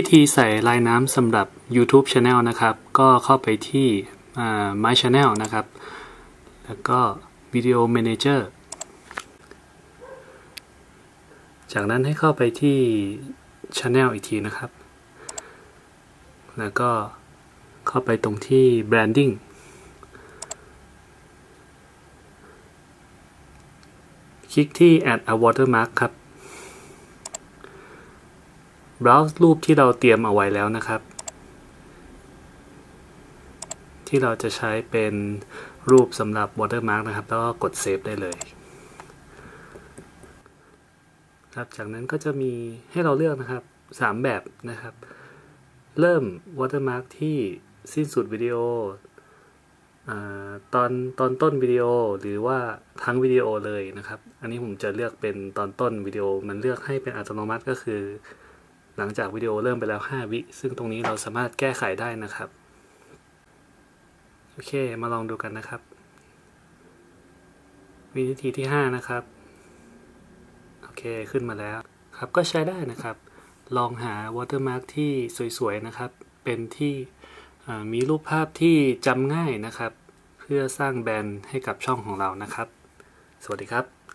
วิธีใส่ลายน้ำสำหรับ YouTube Channel นะครับ ก็เข้าไปที่ My Channel นะครับ แล้วก็ Video Manager จากนั้นให้เข้าไปที่ Channel อีกทีนะครับ แล้วก็เข้าไปตรงที่ Branding คลิกที่ Add a watermark ครับ browse รูปที่เราเตรียมเอาไว้แล้วนะครับ ที่เราจะใช้เป็นรูปสำหรับ watermark นะครับ แล้วก็กด save ได้เลย ครับจากนั้นก็จะมีให้เราเลือกนะครับ 3 แบบนะครับ เริ่ม watermark ที่สิ้นสุดวิดีโอตอนตอนต้นวิดีโอหรือว่าทั้งวิดีโอเลยนะครับ อันนี้ผมจะเลือกเป็นตอนต้นวิดีโอมันเลือกให้เป็นอัตโนมัติก็คือ หลังจากวิดีโอเริ่มไปแล้ว 5 วิ ซึ่งตรงนี้เราสามารถแก้ไขได้นะครับ โอเค มาลองดูกันนะครับ วิธีที่ 5 นะครับ โอเค ขึ้นมาแล้วครับ ก็ใช้ได้นะครับ ลองหา watermark ที่สวยๆ นะครับ เป็นที่มีรูปภาพที่จำง่ายนะครับ เพื่อสร้างแบรนด์ให้กับช่องของเรานะครับ สวัสดีครับ